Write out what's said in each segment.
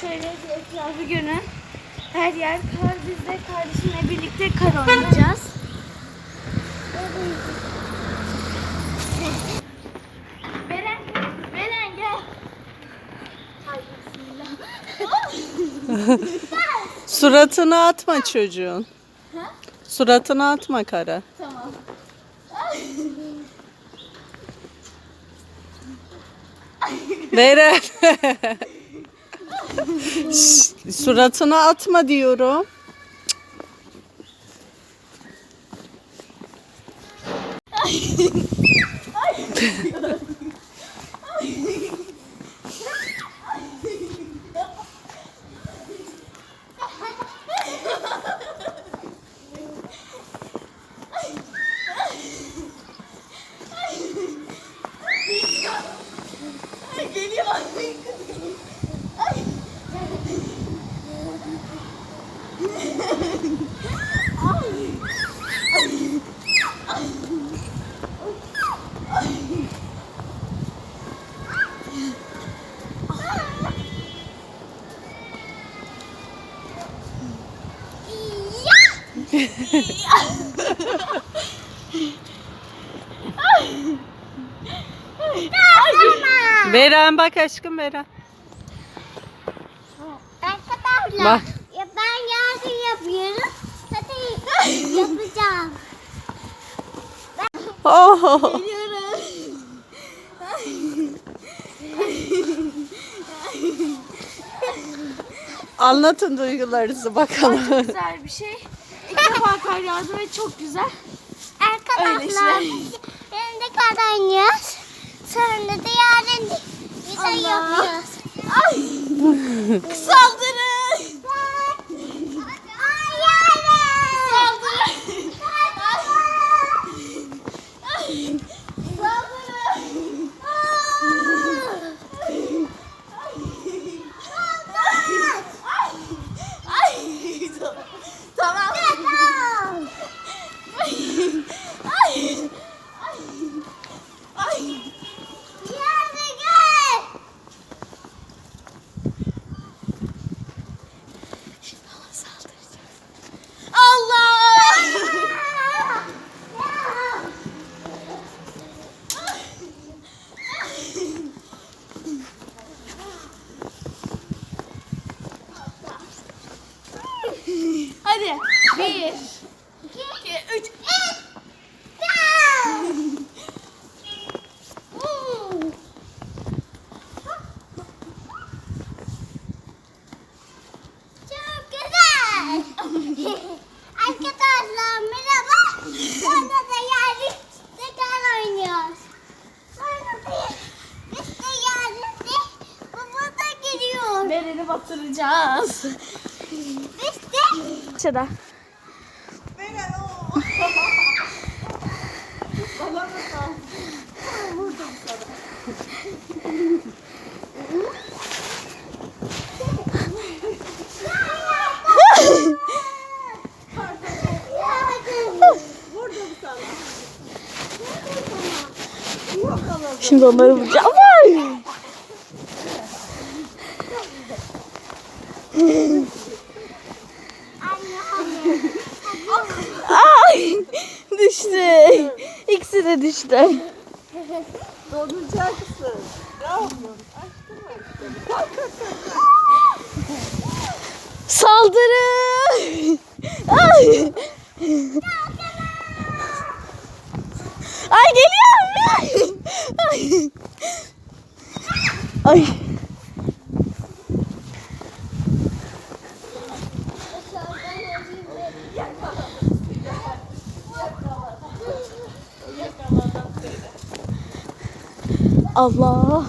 Şöyle bir etrafı görün. Her yer kar. Biz de kardeşimle birlikte kar oynayacağız. Beren, Beren gel. Suratını atma çocuğun. Suratını atma kara. Tamam. Beren. Şşt, Suratını atma diyorum. Beren bak aşkım Beren. Bak. ya ben yardım yapıyorum. Hadi yapacağım. Oh. Anlatın duygularınızı bakalım. Çok güzel bir şey. İlk defa kar yağdı ve çok güzel. Arkadaşlar şimdi kadar oynuyoruz. Sonra da yarın bize Allah. yapıyoruz. Ay! Saldırın! Ay yarın. Saldırın! Ay! Saldırın! Ay! Ay! Tamam. Tamam. Ay! Ay! Ay! Yarın gel. Allah! Hadi. Bir, iki, üç. Çok güzel. Arkadaşlar merhaba. Burada da yarın tekrar oynuyoruz. Sonra da biz de yarın de baba da geliyor. Bereni batıracağız. Biz de Şurada. Şimdi onları vuracağım. Ay! Ay! Düştü. İkisi de düştü. Donacaksın. Saldırı! Ay! Ay geliyor! Ay! Ay! Allah!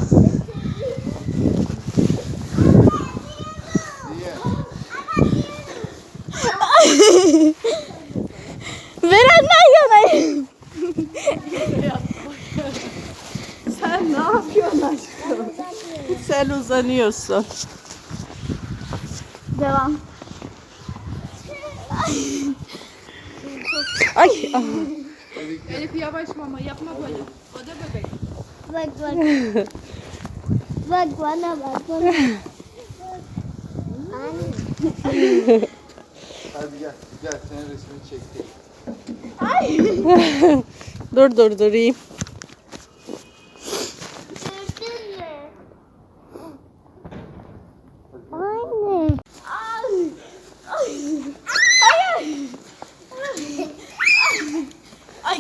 Verenden yanayım. Sen ne yapıyorsun aşkım? Sen uzanıyorsun. Devam. Ay. ah. Elif yavaş mama yapma böyle. O da bebek. Bak bak. bak bana bak bana. Hadi gel. Gel senin resmini çektik. Dur dur durayım. Mü? Anne. Ay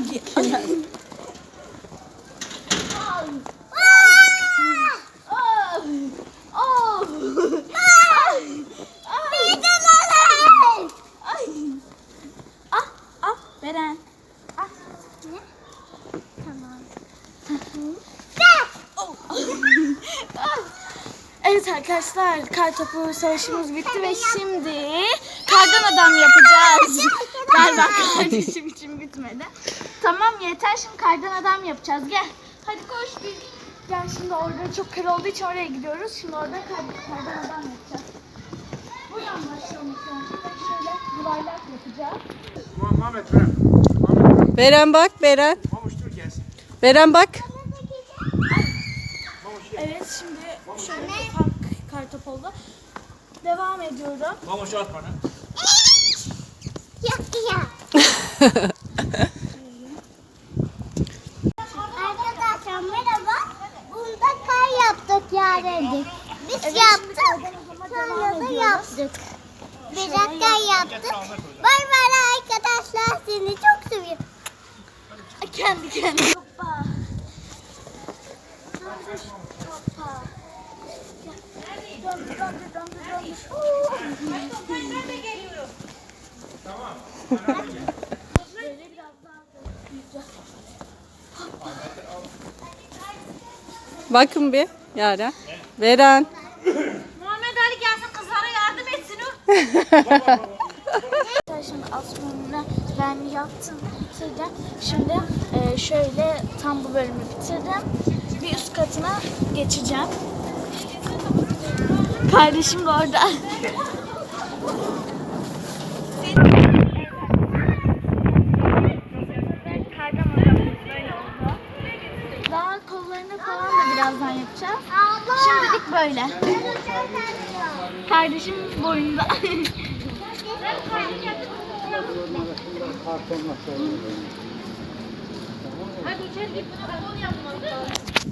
ah Beren. Evet arkadaşlar kar topu savaşımız bitti ve şimdi kardan adam yapacağız. Galiba kardeşim için bitmedi. Tamam yeter şimdi kardan adam yapacağız gel. Hadi koş bir. Gel şimdi orada çok kar olduğu için oraya gidiyoruz. Şimdi orada kar, kardan adam yapacağız. Buradan önce. Şöyle yuvarlak yapacağız. Muhammed Beren. Beren bak Beren. Mamuş dur gelsin. Beren bak. Evet şimdi şöyle ufak kar topu oldu. Devam ediyorum. Mamuş at bana. Ya ya. Arkadaşlar merhaba. Bunda kar yaptık yani. Biz yaptık. Sonra da yaptık. Kar yaptık. Bay bay arkadaşlar. Seni çok seviyorum. Kendi kendine. Hoppa. Hoppa. Döndür, döndür, döndür, döndür. Böyle biraz daha. Bakın bir Yaren. Beren. Şimdi asmanını ben yaptım, bitirdim. Şimdi e, şöyle tam bu bölümü bitirdim. Bir üst katına geçeceğim. Kardeşim de orada. Daha kollarını falan da birazdan yapacağız. Şimdilik böyle. Kardeşim boynunda. Hadi içeri git. Yapmak lazım.